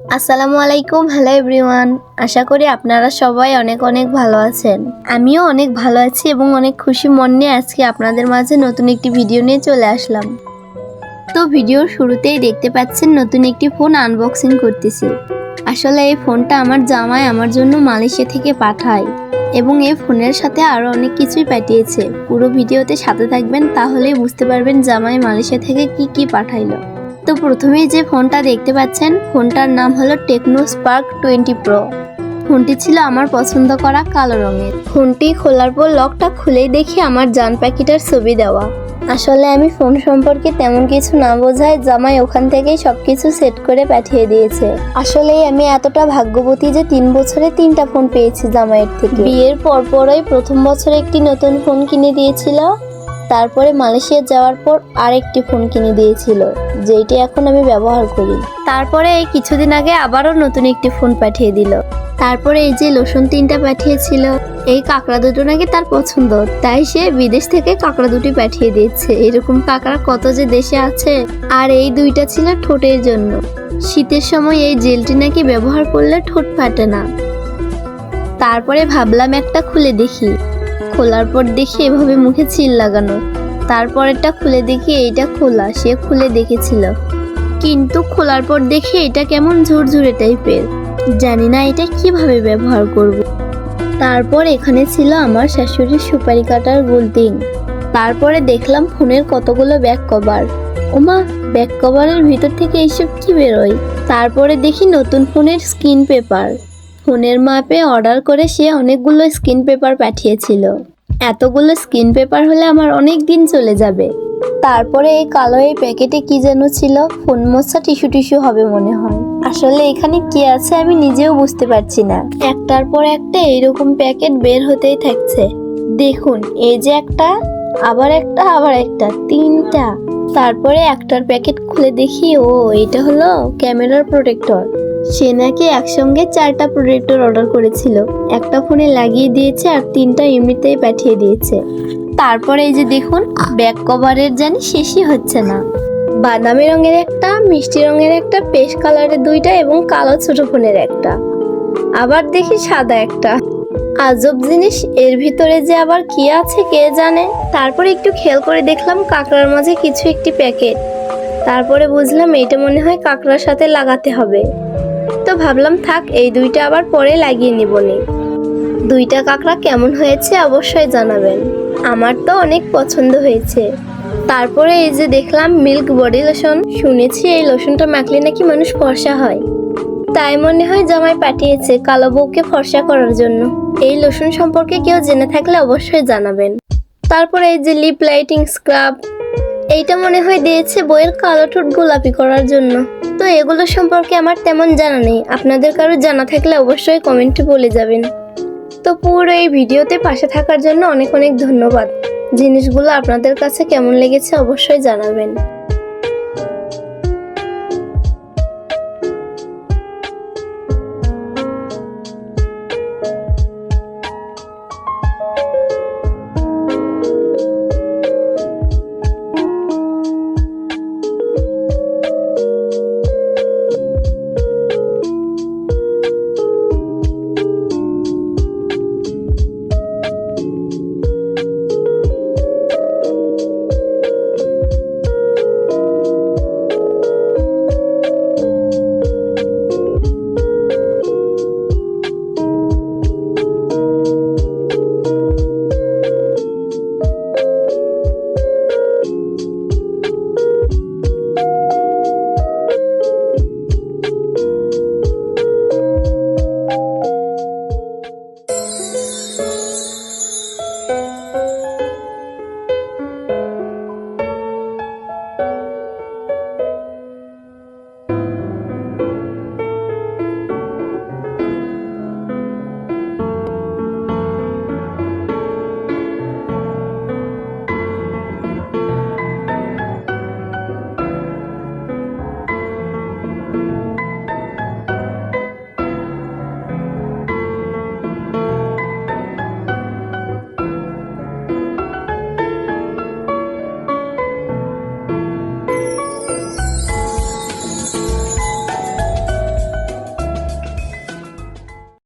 আসসালামু আলাইকুম, hello everyone. আশা করি আপনারা সবাই অনেক অনেক ভালো আছেন। আমিও অনেক ভালো আছি এবং অনেক খুশি মন নিয়ে আজকে আপনাদের মাঝে নতুন একটি ভিডিও নিয়ে চলে আসলাম। তো ভিডিওর শুরুতেই দেখতে পাচ্ছেন নতুন একটি ফোন আনবক্সিং করতেছি। আসলে এই ফোনটা আমার জামাই আমার জন্য মালয়েশিয়া থেকে পাঠায় এবং এই ফোনের সাথে আরও অনেক কিছুই পাঠিয়েছে। পুরো ভিডিওতে সাথে থাকবেন, তাহলেই বুঝতে পারবেন জামাই মালয়েশিয়া থেকে কি কি পাঠাইলো। তো প্রথমেই যে ফোনটা দেখতে পাচ্ছেন, ফোনটার নাম হলো টেকনো স্পার্ক টোয়েন্টি প্রো। ফোনটি ছিল আমার পছন্দ করা কালো রঙের। ফোনটি খোলার পর লকটা খুলেই দেখি আমার জান পাখিটার ছবি দেওয়া। আসলে আমি ফোন সম্পর্কে তেমন কিছু না বোঝায় জামাই ওখান থেকেই সবকিছু সেট করে পাঠিয়ে দিয়েছে। আসলে আমি এতটা ভাগ্যবতী যে তিন বছরে তিনটা ফোন পেয়েছি জামাইয়ের থেকে। বিয়ের পরপরই প্রথম বছরে একটি নতুন ফোন কিনে দিয়েছিল। তারপরে মালয়েশিয়া যাওয়ার পর আরেকটি ফোন কিনে দিয়েছিল, যেটি এখন আমি ব্যবহার করি। তারপরে এই কিছুদিন আগে আবারও নতুন একটি ফোন পাঠিয়ে দিল। তারপরে এই যে লোশন তিনটা পাঠিয়েছিল, এই কাঁকড়া দুটো নাকি তার পছন্দ, তাই সে বিদেশ থেকে কাঁকড়া দুটি পাঠিয়ে দিচ্ছে। এরকম কাঁকড়া কত যে দেশে আছে, আর এই দুইটা ছিল ঠোঁটের জন্য। শীতের সময় এই জেলটি নাকি ব্যবহার করলে ঠোঁট ফাটে না। তারপরে ভাবলাম একটা খুলে দেখি। খোলার পর দেখি এভাবে মুখে চিল লাগানো। তারপরেরটা খুলে দেখি এইটা খোলা, সে খুলে দেখেছিল। কিন্তু খোলার পর দেখি এটা কেমন ঝুরঝুরে টাইপের। জানি না এটা কীভাবে ব্যবহার করব। তারপর এখানে ছিল আমার শাশুড়ির সুপারি কাটার গোলতিন তারপরে দেখলাম ফোনের কতগুলো ব্যাক কভার ওমা ব্যাক কভারের ভিতর থেকে এইসব কি বেরোয়? তারপরে দেখি নতুন ফোনের স্ক্রিন পেপার ফোনের মাপে অর্ডার করে সে অনেকগুলো স্ক্রিন পেপার পাঠিয়েছিল। এতগুলো স্ক্রিন পেপার হলে আমার অনেক দিন চলে যাবে। তারপরে এই কালো এই প্যাকেটে কি যেন ছিল, ফোন মোছা টিস্যু টিস্যু হবে মনে হয়। আসলে এখানে কি আছে আমি নিজেও বুঝতে পারছি না। একটার পর একটা এইরকম প্যাকেট বের হতেই থাকছে। দেখুন, এই যে একটা, আবার একটা আবার একটা, তিনটা। তারপরে একটার প্যাকেট খুলে দেখি, ও এটা হলো ক্যামেরার প্রোটেক্টর। সে নাকি একসঙ্গে চারটা প্রোডাক্টের অর্ডার করেছিল। একটা ফোনে লাগিয়ে দিয়েছে আর তিনটা এমনিতেই পাঠিয়ে দিয়েছে। তারপরে এই যে দেখুন ব্যাক কভারের জানি শেষই হচ্ছে না। বাদামি রঙের একটা, মিষ্টি রঙের একটা পেশ কালারের দুইটা এবং কালো ছোট ফোনের একটা। আবার দেখি সাদা একটা। আজব জিনিস, এর ভিতরে যে আবার কি আছে কে জানে? তারপরে একটু খেয়াল করে দেখলাম কাঁকড়ার মাঝে কিছু একটি প্যাকেট। তারপরে বুঝলাম এটা মনে হয় কাঁকড়ার সাথে লাগাতে হবে। তো ভাবলাম থাক, এই দুইটা আবার পরে লাগিয়ে নিবনি দুইটা কাঁকড়া কেমন হয়েছে অবশ্যই জানাবেন। আমার তো অনেক পছন্দ হয়েছে। তারপরে এই যে দেখলাম মিল্ক বডি লোশন। শুনেছি এই লোশনটা মাখলে নাকি মানুষ ফর্সা হয়। তাই মনে হয় জামাই পাঠিয়েছে কালো বউকে ফর্সা করার জন্য। এই লোশন সম্পর্কে কেউ জেনে থাকলে অবশ্যই জানাবেন। তারপরে এই যে লিপ লাইটিং স্ক্রাব এইটা মনে হয় দিয়েছে বইয়ের কালো ঠোঁট গোলাপি করার জন্য। তো এগুলো সম্পর্কে আমার তেমন জানা নেই। আপনাদের কারও জানা থাকলে অবশ্যই কমেন্টে বলে যাবেন। তো পুরো এই ভিডিওতে পাশে থাকার জন্য অনেক অনেক ধন্যবাদ। জিনিসগুলো আপনাদের কাছে কেমন লেগেছে অবশ্যই জানাবেন।